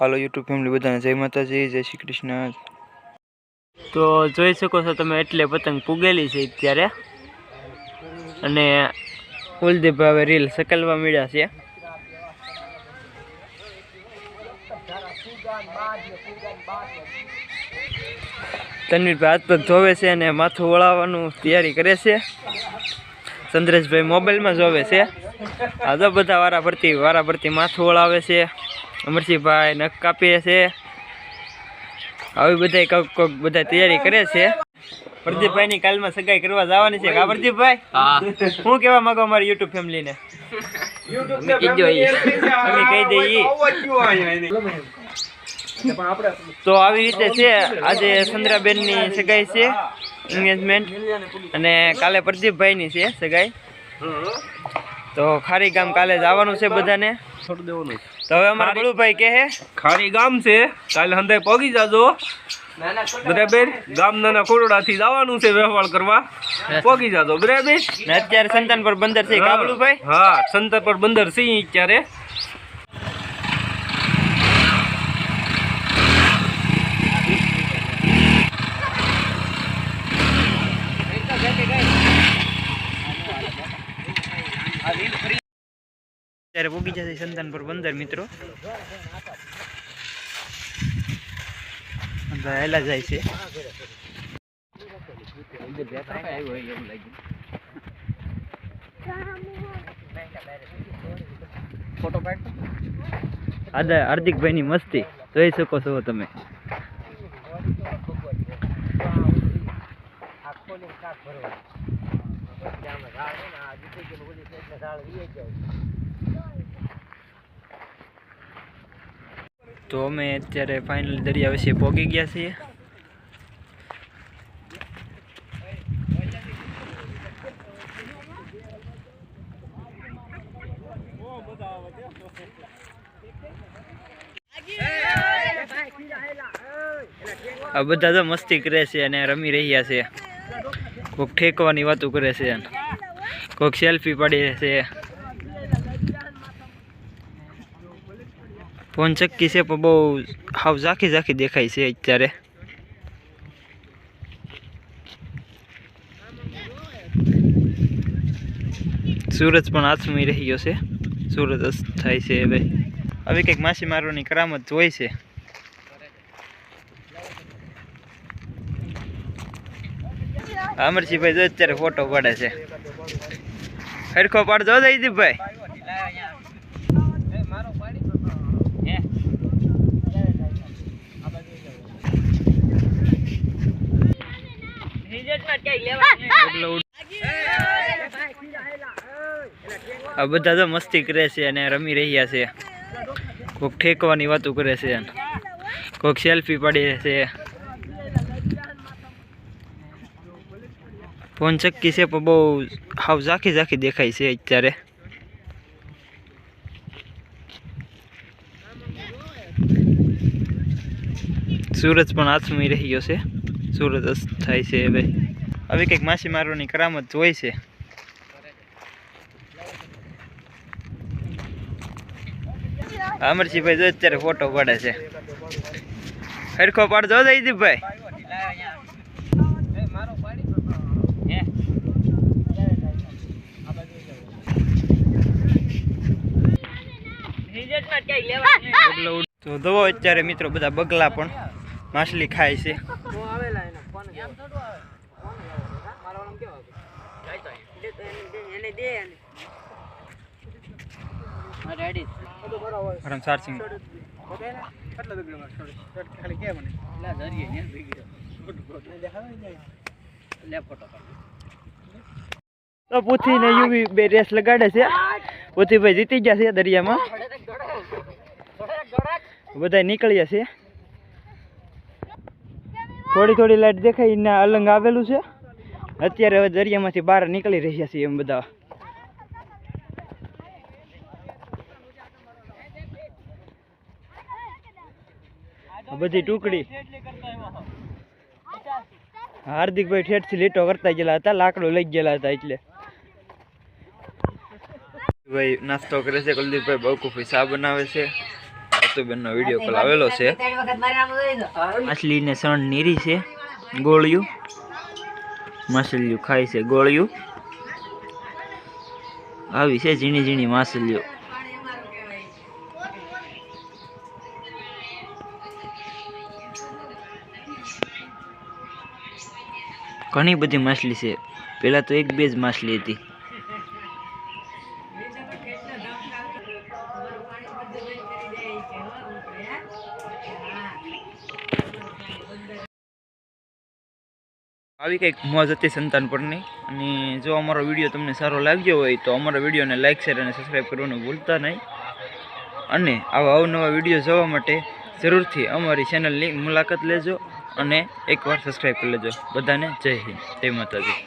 હાલો YouTube family બધાને જય માતાજી, જય શ્રી કૃષ્ણ. તો જોઈ શકો છો તમે એટલે પતંગ પૂગેલી છે અત્યારે. અને કુલદીપભાઈ હવે રીલ સકલવા મળ્યા છે. તન્વીરભાઈ હાથ પગ ધોવે છે અને માથું વળાવવાનું તૈયારી કરે છે. ચંદ્રેશભાઈ મોબાઈલમાં જોવે છે. આ તો બધા વારા ફરતી વારા ફરતી માથું વળાવે છે. અમરસિંહભાઈ નખ કાપીએ છે. આવી બધા કોક કોક બધા તૈયારી કરે છે. પ્રદીપભાઈ ની કાલમાં સગાઈ કરવા જવાની છે. કા પ્રદીપભાઈ? હું. કેવા માંગો અમારી યુટ્યુબ ફેમિલી ને અમે કહી દઈએ તો આવી રીતે છે. આજે સંદ્રાબેનની સગાઈ છે એન્ગેજમેન્ટ અને કાલે પ્રદીપભાઈ ની છે સગાઈ. તો ખારી ગામ કાલે જવાનું છે બધાને. તો હવે અમારા બળુભાઈ કહે ખારી ગામ છે કાલે હંધાઈ પગી જાજો. બરાબર ગામ નાના કોરડાથી જવાનું છે વ્યવહાર કરવા. પગી જાજો. બરાબર અત્યારે સંતાન પર બંદર છે કા હા સંતાન પર બંદર સિંહ અત્યારે ત્યારે ઉગી જશે સંતાન પર બંદર મિત્રો. હેલા જાય છે. આદા હાર્દિકભાઈ ની મસ્તી. જોઈ શકો છો તમે. તો અમે અત્યારે ફાઇનલ દરિયા વિશે પહોંચી ગયા છીએ. આ બધા તો મસ્તી કરે છે અને રમી રહ્યા છે. કોઈક ઠેકવાની વાતો કરે છે કોઈક સેલ્ફી પાડી છે. ફોન ચક્કી છે, પણ બહુ હાવ ઝાંખી ઝાંખી દેખાય છે અત્યારે. સૂરજ પણ આથમી રહ્યો છે. સૂરજ થાય છે હવે. હવે કંઈક માછી મારવાની કરામત હોય છે. અમરસિંહભાઈ જો અત્યારે ફોટો પાડે છે. હરખો પાડજો જયદીપભાઈ. આ બધા તો મસ્તી કરે છે અને રમી રહ્યા છે. કોઈક ઠેકવાની વાતો કરે છે કોઈક સેલ્ફી પાડી છે. ફોન ચક્કી છે પણ બહુ હાવ ઝાંખી ઝાંખી દેખાય છે અત્યારે. સૂરજ પણ આથમી રહ્યો છે. સૂરજ અસ્ત થાય છે હવે હવે કંઈક માછીમારોની કરામત જોઈ છે. અમરસિંહભાઈ જો અત્યારે ફોટો પાડે છે. હરખો પાડજો જયદીપભાઈ. તો દવો અત્યારે મિત્રો બધા બગલા પણ. માછલી ખાય છે રમસાર સિંહ તો પૂથી ને યુવી બે રેસ લગાડે છે પૂથીભાઈ જીતી ગયા છે દરિયામાં બધા નીકળ્યા છે થોડી થોડી લાઈટ દેખાય ને અલંગ આવેલું છે. અત્યારે હવે દરિયામાંથી બહાર નીકળી રહ્યા છીએ એમ બધા. બધી ટુકડી. હાર્દિકભાઈ ઠેઠથી લીટો કરતા ગયેલા હતા, લાકડું લઈ ગયેલા હતા એટલે. ભાઈ, નાસ્તો કરે છે કુલદીપભાઈ, બહુકુફી ચા બનાવે છે. ઋતુબેનનો વીડિયો કોલ આવેલો છે. માછલીને સણ નીરી છે ગોળિયું. માછલીઓ ખાય છે ગોળિયું. આવી છે ઝીણી ઝીણી માછલીઓ. ઘણી બધી માછલી છે. પહેલાં તો એક બે જ માછલી હતી. આવી કંઈક મોજ હતી સંતાનપુરની અને જો અમારો વીડિયો તમને સારો લાગ્યો હોય તો અમારા વિડીયોને લાઇક શેર અને સબસ્ક્રાઈબ કરવાનું ભૂલતા નહીં. અને આવા અવનવા વીડિયો જોવા માટે જરૂરથી અમારી ચેનલની મુલાકાત લેજો અને એકવાર સબસ્ક્રાઈબ કરી લેજો. બધાને જય હિન્દ. જય માતાજી.